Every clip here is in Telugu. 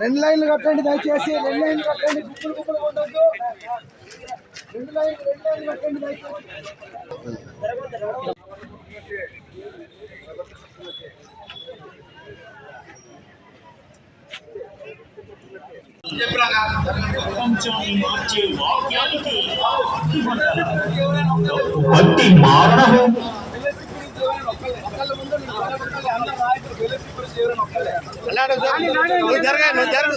రెండు లైన్లు కట్టండి దయచేసి రెండు లైన్లు కట్టండి. గుప్పులు గుప్పులు ప్రపంచాన్ని మార్చే వాక్యానికి పట్టి మారణ నువ్వు జరగా నువ్వు జరుగు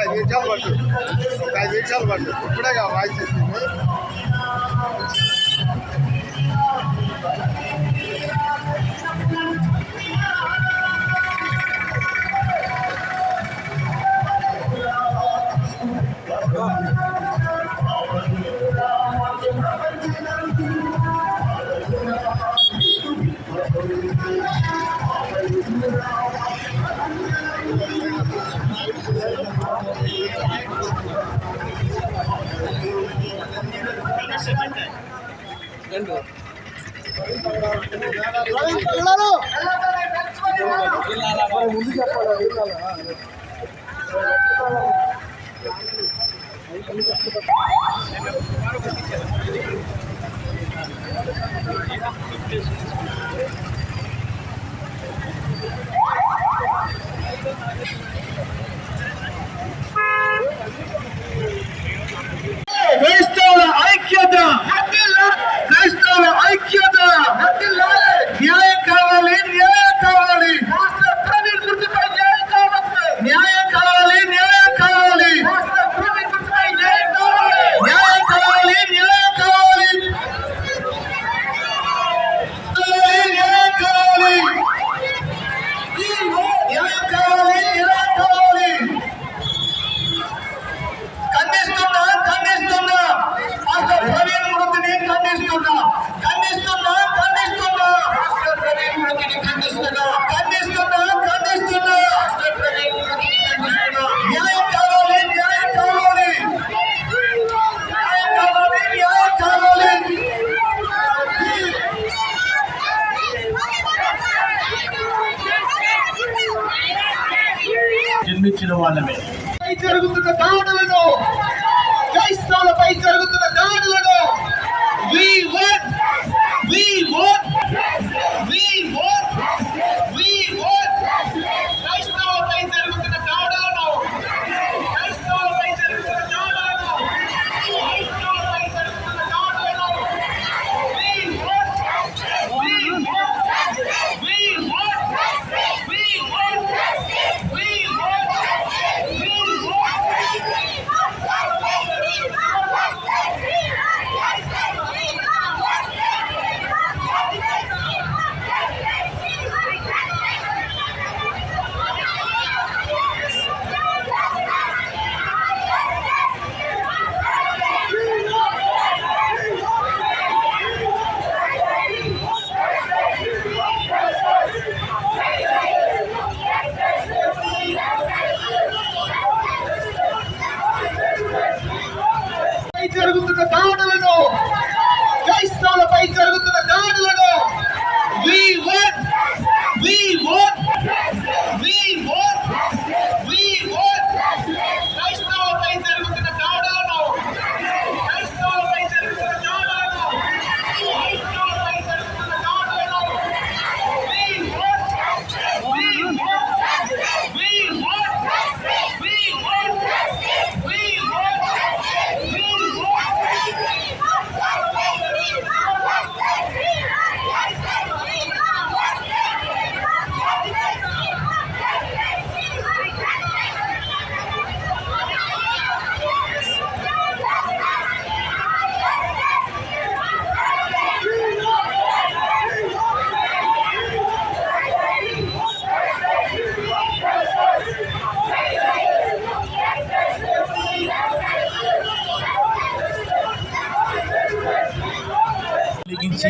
ఐదు నిమిషాలు పట్టు ఐదు నిమిషాలు పట్టు ఇప్పుడే వాయిస్ వచ్చింది ముందు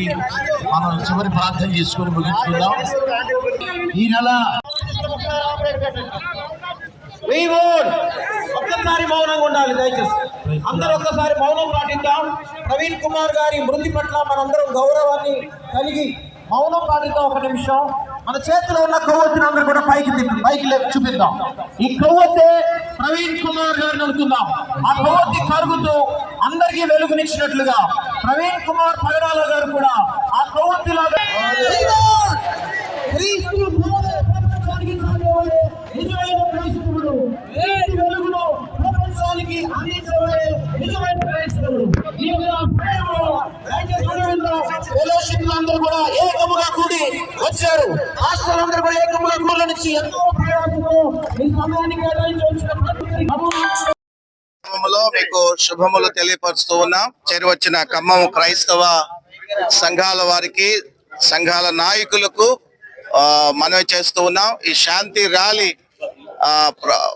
ముగించి మనం చివరి ప్రార్థన చేసుకొని ముగించుకుందాం. ఈ నెల ఒక్కసారి మౌనంగా ఉండాలి దయచేసి. అందరూ ఒక్కసారి మౌనం పాటిద్దాం. ప్రవీణ్ కుమార్ గారి మృతి పట్ల మనందరం గౌరవాన్ని కలిగి మౌనం పాటిద్దాం. ఒక నిమిషం. మన చేతిలో ఉన్న కొవ్వొత్తిని అందరూ కూడా పైకి తిప్పి పైకి చూపిద్దాం. ఈ కొవ్వొత్తే ప్రవీణ్ కుమార్ గారిని అనుకుందాం ఆ కొవ్వొత్తి కరుగుతూ అందరికీ వెలుగునిచ్చినట్లుగా ప్రవీణ్ కుమార్ పగడాల గారు కూడా ఆ కొవ్వొత్తిలాగా నిజమైన క్రైస్తవుడు వెలుగును ప్రపంచానికి అందించబడే నిజమైన క్రైస్తవుడు ఈ యొక్క ప్రేమలో దయచేసి మనం విందాం. ఫెలోషిప్ అందరూ కూడా ఏకముగా కూడి వచ్చారు. రాష్ట్రాలందరూ కూడా ఏకముగా కూడి నుంచి ఎంతో ప్రయాసంతో సమయాన్ని కేటాయించి వచ్చిన మీకు శుభములు తెలియపరుస్తూ ఉన్నాం. చేరువచ్చిన ఖమ్మం క్రైస్తవ సంఘాల వారికి సంఘాల నాయకులకు మనవి చేస్తూ ఉన్నాం. ఈ శాంతి ర్యాలీ ఆ,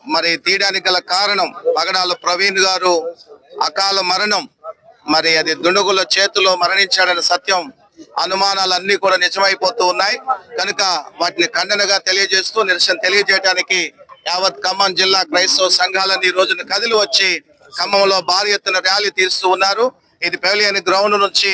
మరి తీయడానికి గల కారణం పగడాల ప్రవీణ్ గారు అకాల మరణం. మరి అది దుండగుల చేతిలో మరణించాడని సత్యం అనుమానాలన్నీ కూడా నిజమైపోతూ ఉన్నాయి. కనుక వాటిని ఖండనగా తెలియజేస్తూ నిరసన తెలియజేయడానికి యావత్ ఖమ్మం జిల్లా క్రైస్తవ సంఘాలన్నీ ఈ రోజున కదిలి వచ్చి ఖమ్మంలో భారీ ఎత్తున ర్యాలీ తీరుస్తూ ఉన్నారు. ఇది పెవిలియన్ గ్రౌండ్ నుంచి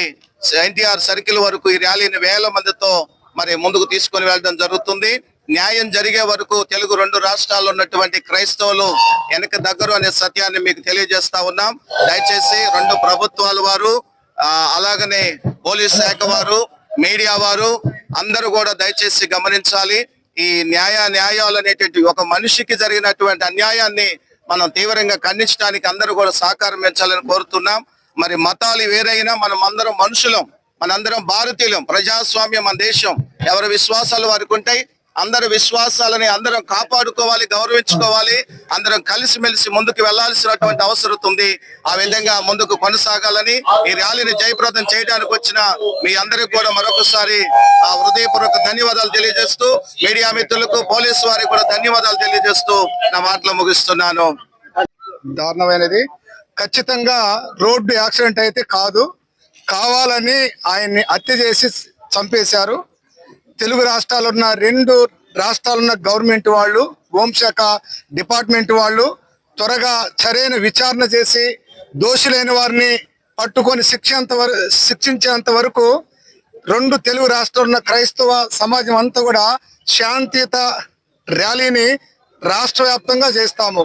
ఎన్టీఆర్ సర్కిల్ వరకు ఈ ర్యాలీని వేల మందితో మరి ముందుకు తీసుకొని వెళ్ళడం జరుగుతుంది. న్యాయం జరిగే వరకు తెలుగు రెండు రాష్ట్రాల్లో ఉన్నటువంటి క్రైస్తవులు వెనక దగ్గర అనే సత్యాన్ని మీకు తెలియజేస్తా ఉన్నాం. దయచేసి రెండు ప్రభుత్వాల వారు అలాగనే పోలీస్ శాఖ వారు మీడియా వారు అందరూ కూడా దయచేసి గమనించాలి. ఈ న్యాయ న్యాయాలు అనేటువంటి ఒక మనిషికి జరిగినటువంటి అన్యాయాన్ని మనం తీవ్రంగా ఖండించడానికి అందరూ కూడా సహకారం పెంచాలని కోరుతున్నాం. మరి మతాలు వేరైనా మనం అందరం మనుషులం మనందరం భారతీయులం ప్రజాస్వామ్యం మన దేశం. ఎవరి విశ్వాసాలు వారికి ఉంటాయి. అందరి విశ్వాసాలని అందరం కాపాడుకోవాలి గౌరవించుకోవాలి. అందరం కలిసిమెలిసి ముందుకు వెళ్ళాల్సినటువంటి అవసరం ఉంది. ఆ విధంగా ముందుకు కొనసాగాలని ఈ ర్యాలీని జయప్రదం చేయడానికి వచ్చిన మీ అందరికి కూడా మరొకసారి ఆ హృదయపూర్వక ధన్యవాదాలు తెలియజేస్తూ మీడియా మిత్రులకు పోలీసు వారికి కూడా ధన్యవాదాలు తెలియజేస్తూ నా మాటలు ముగిస్తున్నాను. దారుణమైనది. ఖచ్చితంగా రోడ్డు యాక్సిడెంట్ అయితే కాదు. కావాలని ఆయన్ని హత్య చేసి చంపేశారు. తెలుగు రాష్ట్రాలున్న రెండు రాష్ట్రాలున్న గవర్నమెంట్ వాళ్ళు హోంశాఖ డిపార్ట్మెంట్ వాళ్ళు త్వరగా సరైన విచారణ చేసి దోషులైన వారిని పట్టుకొని శిక్షంత వరకు శిక్షించేంత వరకు రెండు తెలుగు రాష్ట్రాలు ఉన్న క్రైస్తవ సమాజం అంతా కూడా శాంతియుత ర్యాలీని రాష్ట్ర వ్యాప్తంగా చేస్తాము.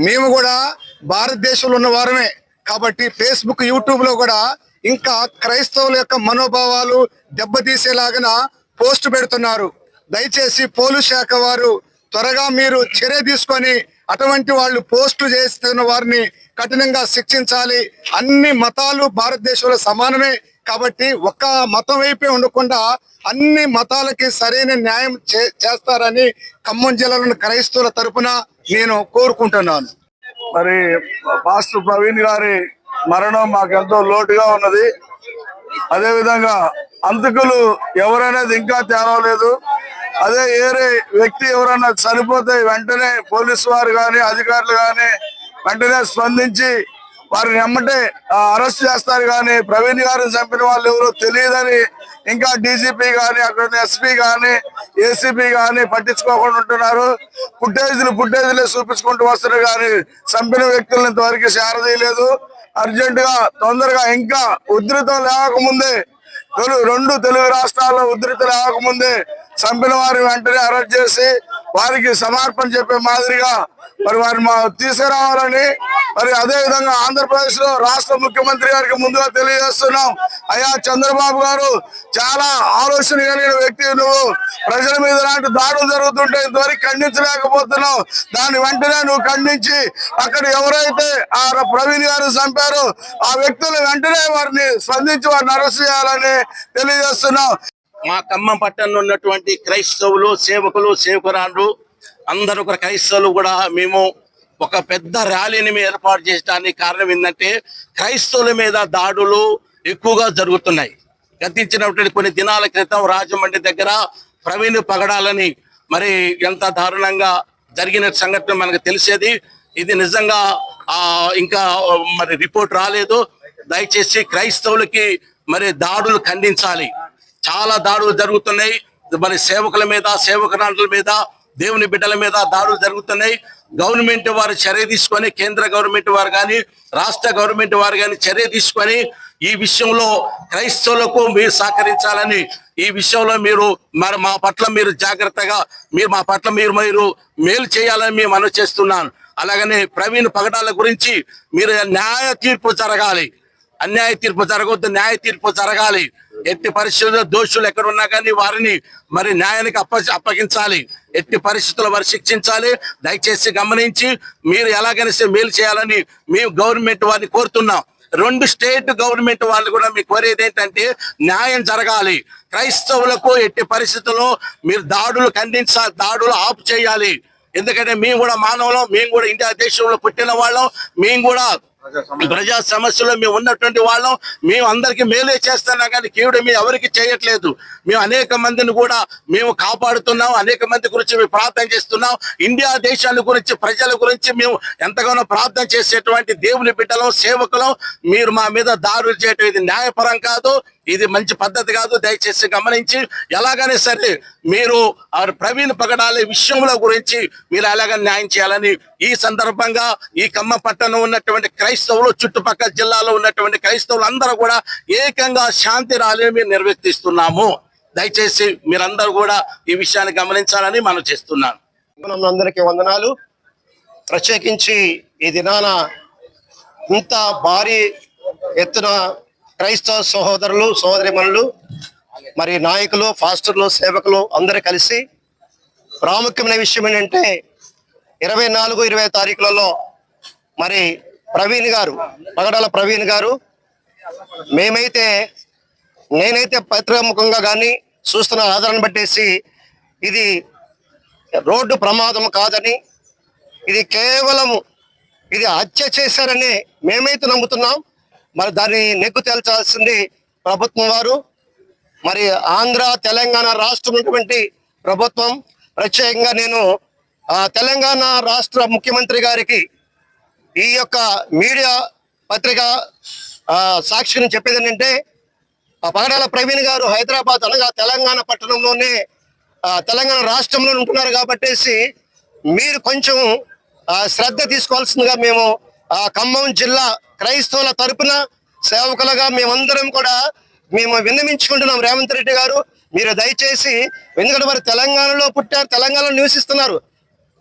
మేము కూడా భారతదేశంలో ఉన్న వారమే కాబట్టి ఫేస్బుక్ యూట్యూబ్లో కూడా ఇంకా క్రైస్తవుల యొక్క మనోభావాలు దెబ్బతీసేలాగా పోస్ట్ పెడుతున్నారు. దయచేసి పోలీస్ శాఖ వారు త్వరగా మీరు చర్య తీసుకొని అటువంటి వాళ్ళు పోస్టు చేస్తున్న వారిని కఠినంగా శిక్షించాలి. అన్ని మతాలు భారతదేశంలో సమానమే కాబట్టి ఒక్క మతం వైపే ఉండకుండా అన్ని మతాలకి సరైన న్యాయం చే- చేస్తారని ఖమ్మం జిల్లాలోని క్రైస్తవుల తరపున నేను కోరుకుంటున్నాను. మరి మాస్టర్ ప్రవీణ్ గారి మరణం మాకు ఎంతో లోటుగా ఉన్నది. అదే విధంగా అంతకులు ఎవరనేది ఇంకా తేలవలేదు అదే ఏరే వ్యక్తి ఎవరైనా చనిపోతే వెంటనే పోలీసు వారు కానీ అధికారులు కానీ వెంటనే స్పందించి వారిని ఎమ్మటే అరెస్ట్ చేస్తారు కానీ ప్రవీణ్ గారిని చంపిన వాళ్ళు ఎవరో తెలియదని ఇంకా డీజీపీ కానీ అక్కడ ఎస్పీ కానీ ఏసీపీ కానీ పట్టించుకోకుండా ఉంటున్నారు. ఫుటేజ్లు ఫుటేజ్లే చూపించుకుంటూ వస్తున్నారు కానీ చంపిన వ్యక్తులను ఇంతవరకు శారదీయలేదు అర్జెంట్గా తొందరగా ఇంకా ఉధృతం లేకముందే రెండు తెలుగు రాష్ట్రాల్లో ఉధృతం లేకముందే చంపిన వారి వెంటనే అరెస్ట్ చేసి వారికి సమర్పణ చెప్పే మాదిరిగా మరి వారిని మా తీసుకురావాలని మరి అదే విధంగా ఆంధ్రప్రదేశ్లో రాష్ట్ర ముఖ్యమంత్రి గారికి ముందుగా తెలియజేస్తున్నాం. అయ్యా చంద్రబాబు గారు చాలా ఆలోచన కలిగిన వ్యక్తి నువ్వు. ప్రజల మీద లాంటి దాడులు జరుగుతుంటే ఇంతవరకు ఖండించలేకపోతున్నావు. దాన్ని వెంటనే నువ్వు ఖండించి అక్కడ ఎవరైతే ఆ ప్రవీణ్ గారు చంపారో ఆ వ్యక్తులు వెంటనే వారిని స్పందించి వారిని అరెస్ట్ చేయాలని తెలియజేస్తున్నాం. మా ఖమ్మం పట్టణంలో ఉన్నటువంటి క్రైస్తవులు సేవకులు సేవకురాళ్ళు అందరూ కూడా క్రైస్తవులు కూడా మేము ఒక పెద్ద ర్యాలీని మేము ఏర్పాటు చేయడానికి కారణం ఏంటంటే క్రైస్తవుల మీద దాడులు ఎక్కువగా జరుగుతున్నాయి. గతించినటువంటి కొన్ని దినాల క్రితం రాజమండ్రి దగ్గర ప్రవీణ్ పగడాలని మరి ఎంత దారుణంగా జరిగిన సంఘటన మనకు తెలిసేది. ఇది నిజంగా ఇంకా మరి రిపోర్ట్ రాలేదు. దయచేసి క్రైస్తవులకి మరి దాడులు ఖండించాలి. చాలా దాడులు జరుగుతున్నాయి. మరి సేవకుల మీద సేవకురాళ్ళ మీద దేవుని బిడ్డల మీద దాడులు జరుగుతున్నాయి. గవర్నమెంట్ వారు చర్య తీసుకొని కేంద్ర గవర్నమెంట్ వారు కానీ రాష్ట్ర గవర్నమెంట్ వారు కానీ చర్య తీసుకొని ఈ విషయంలో క్రైస్తవులకు మీరు సహకరించాలని ఈ విషయంలో మీరు మరి మా పట్ల మీరు జాగ్రత్తగా మీరు మా పట్ల మీరు మీరు మేలు చేయాలని మేము మనవి చేస్తున్నాను అలాగనే ప్రవీణ్ పగడాల గురించి మీరు న్యాయ తీర్పు జరగాలి. అన్యాయ తీర్పు జరగవద్దు న్యాయ తీర్పు జరగాలి. ఎట్టి పరిస్థితుల్లో దోషులు ఎక్కడ ఉన్నా కానీ వారిని మరి న్యాయానికి అప్ప అప్పగించాలి. ఎట్టి పరిస్థితుల్లో వారు శిక్షించాలి. దయచేసి గమనించి మీరు ఎలాగైనా మేలు చేయాలని మేము గవర్నమెంట్ వారిని కోరుతున్నాం. రెండు స్టేట్ గవర్నమెంట్ వాళ్ళు కూడా మీకు కోరేది ఏంటంటే న్యాయం జరగాలి. క్రైస్తవులకు ఎట్టి పరిస్థితుల్లో మీరు దాడులు ఖండించాలి దాడులు ఆపు చేయాలి. ఎందుకంటే మేము కూడా మానవులం మేము కూడా ఇండియా దేశంలో పుట్టిన వాళ్ళం. మేము కూడా ప్రజా సమస్యలో. మేము ఉన్నటువంటి వాళ్ళం మేము అందరికి మేలే చేస్తున్నాం కానీ కీవుడు మేము ఎవరికి చేయట్లేదు. మేము అనేక మందిని కూడా మేము కాపాడుతున్నాం అనేక మంది గురించి మేము ప్రార్థన చేస్తున్నాం. ఇండియా దేశాల గురించి ప్రజల గురించి మేము ఎంతగానో ప్రార్థన చేసేటువంటి దేవుని బిడ్డలం సేవకులం. మీరు మా మీద దారులు చేయటం ఇది న్యాయపరం కాదు. ఇది మంచి పద్ధతి కాదు దయచేసి గమనించి ఎలాగైనా సరే మీరు ఆ ప్రవీణ్ పగడాల విషయంలో గురించి మీరు ఎలాగ న్యాయం చేయాలని ఈ సందర్భంగా ఈ కమ్మ పట్టణం ఉన్నటువంటి క్రైస్తవులు చుట్టుపక్కల జిల్లాలో ఉన్నటువంటి క్రైస్తవులు అందరూ కూడా ఏకంగా శాంతి ర్యాలీని మేము నిర్వర్తిస్తున్నాము. దయచేసి మీరందరూ కూడా ఈ విషయాన్ని గమనించాలని మనం చేస్తున్నాను. అందరికీ వందనాలు. ప్రత్యేకించి ఈ దినాన ఇంత భారీ ఎత్తున క్రైస్తవ సహోదరులు సహోదరిమణులు మరి నాయకులు ఫాస్టర్లు సేవకులు అందరూ కలిసి ప్రాముఖ్యమైన విషయం ఏంటంటే ఇరవై నాలుగు ఇరవై తారీఖులలో మరి ప్రవీణ్ గారు పగడాల ప్రవీణ్ గారు మేమైతే నేనైతే పత్రికాముఖంగా కానీ చూస్తున్న ఆధారాన్ని బట్టేసి ఇది రోడ్డు ప్రమాదం కాదని ఇది కేవలం ఇది హత్య చేశారని మేమైతే నమ్ముతున్నాం. మరి దాన్ని నెగ్గు తేల్చాల్సింది ప్రభుత్వం వారు. మరి ఆంధ్ర తెలంగాణ రాష్ట్రం ఉన్నటువంటి ప్రభుత్వం. ప్రత్యేకంగా నేను తెలంగాణ రాష్ట్ర ముఖ్యమంత్రి గారికి ఈ యొక్క మీడియా పత్రిక సాక్షిని చెప్పేది ఏంటంటే పగడాల ప్రవీణ్ గారు హైదరాబాద్ అనగా తెలంగాణ పట్టణంలోనే తెలంగాణ రాష్ట్రంలో ఉంటున్నారు కాబట్టేసి మీరు కొంచెం శ్రద్ధ తీసుకోవాల్సిందిగా మేము ఖమ్మం జిల్లా క్రైస్తవుల తరపున సేవకులుగా మేమందరం కూడా మేము విన్నమించుకుంటున్నాం రేవంత్ రెడ్డి గారు మీరు దయచేసి ఎందుకంటే మరి తెలంగాణలో పుట్టారు తెలంగాణలో నివసిస్తున్నారు.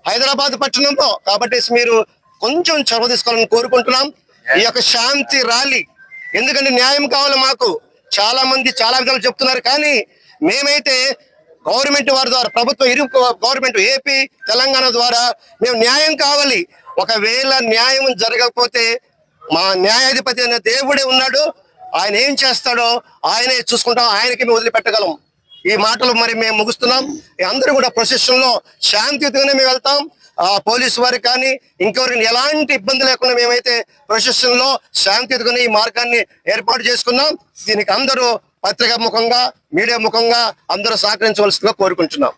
హైదరాబాద్ పట్టణంలో కాబట్టి మీరు కొంచెం చొరవ తీసుకోవాలని కోరుకుంటున్నాం. ఈ యొక్క శాంతి ర్యాలీ ఎందుకంటే న్యాయం కావాలి మాకు. చాలా మంది చాలా విధాలు చెప్తున్నారు కానీ మేమైతే గవర్నమెంట్ వారి ద్వారా ప్రభుత్వం ఇరు గవర్నమెంట్ ఏపీ తెలంగాణ ద్వారా మేము న్యాయం కావాలి. ఒకవేళ న్యాయం జరగకపోతే మా న్యాయాధిపతి అనే దేవుడే ఉన్నాడు. ఆయన ఏం చేస్తాడో ఆయనే చూసుకుంటాం. ఆయనకి మేము వదిలిపెట్టగలం. ఈ మాటలు మరి మేము ముగుస్తున్నాం. అందరూ కూడా ప్రొసెషన్లో శాంతియుతంగానే మేము వెళ్తాం. ఆ పోలీసు వారికి కానీ ఇంకెవరికి ఎలాంటి ఇబ్బంది లేకుండా మేమైతే ప్రొసెషన్లో శాంతియుతంగా ఈ మార్గాన్ని ఏర్పాటు చేసుకున్నాం. దీనికి అందరూ పత్రికా ముఖంగా మీడియా ముఖంగా అందరూ సహకరించవలసిందిగా కోరుకుంటున్నాం.